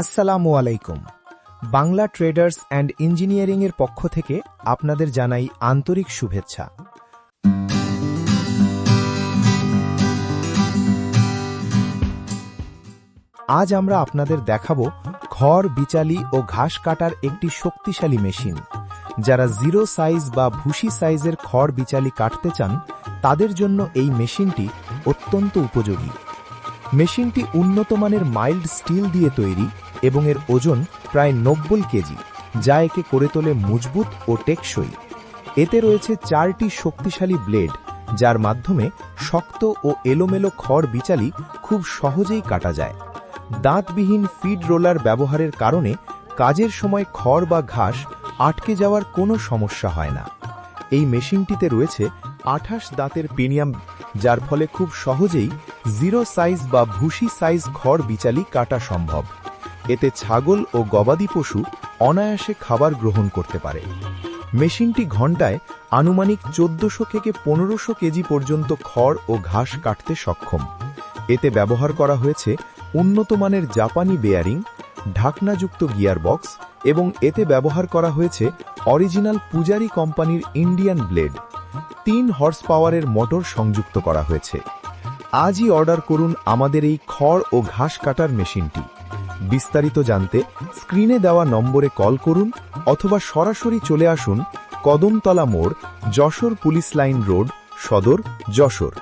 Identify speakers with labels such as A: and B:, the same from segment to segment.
A: আসসালামু আলাইকুম। Bangla traders and ইঞ্জিনিয়ারিংয়ের পক্ষ থেকে আপনাদের জানাই আন্তরিক শুভেচ্ছা। আজ আমরা আপনাদের দেখাবো খড়, বিচালি ও ঘাস কাটার একটি শক্তিশালী মেশিন। যারা জিরো সাইজ বা ভুসি সাইজের খড়, বিচালি কাটতে চান, তাদের জন্য এই মেশিনটি অত্যন্ত উপযোগী। মেশিনটি উন্নত মানের মাইল্ড স্টিল দিয়ে তৈরি এবং এর ওজন প্রায় নব্বই কেজি, যা একে করে তোলে মজবুত ও টেকসই। এতে রয়েছে চারটি শক্তিশালী ব্লেড, যার মাধ্যমে শক্ত ও এলোমেলো খড় বিচালি খুব সহজেই কাটা যায়। দাঁতবিহীন ফিড রোলার ব্যবহারের কারণে কাজের সময় খড় বা ঘাস আটকে যাওয়ার কোনো সমস্যা হয় না। এই মেশিনটিতে রয়েছে আঠাশ দাঁতের পিনিয়াম, যার ফলে খুব সহজেই জিরো সাইজ বা ভুসি সাইজ খড় বিচালি কাটা সম্ভব। এতে ছাগল ও গবাদি পশু অনায়াসে খাবার গ্রহণ করতে পারে। মেশিনটি ঘন্টায় আনুমানিক চোদ্দশো থেকে পনেরোশো কেজি পর্যন্ত খড় ও ঘাস কাটতে সক্ষম। এতে ব্যবহার করা হয়েছে উন্নত মানের জাপানি বেয়ারিং, ঢাকনাযুক্ত গিয়ার বক্স এবং এতে ব্যবহার করা হয়েছে অরিজিনাল পূজারি কোম্পানির ইন্ডিয়ান ব্লেড। তিন হর্স পাওয়ারের মোটর সংযুক্ত করা হয়েছে। আজই অর্ডার করুন আমাদের এই খড় ও ঘাস কাটার মেশিনটি। বিস্তারিত জানতে স্ক্রিনে দেওয়া নম্বরে কল করুন অথবা সরাসরি চলে আসুন কদমতলা মোড় যশোর পুলিশ লাইন রোড, সদর যশোর।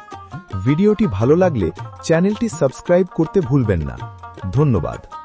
A: ভিডিওটি ভালো লাগলে চ্যানেলটি সাবস্ক্রাইব করতে ভুলবেন না। ধন্যবাদ।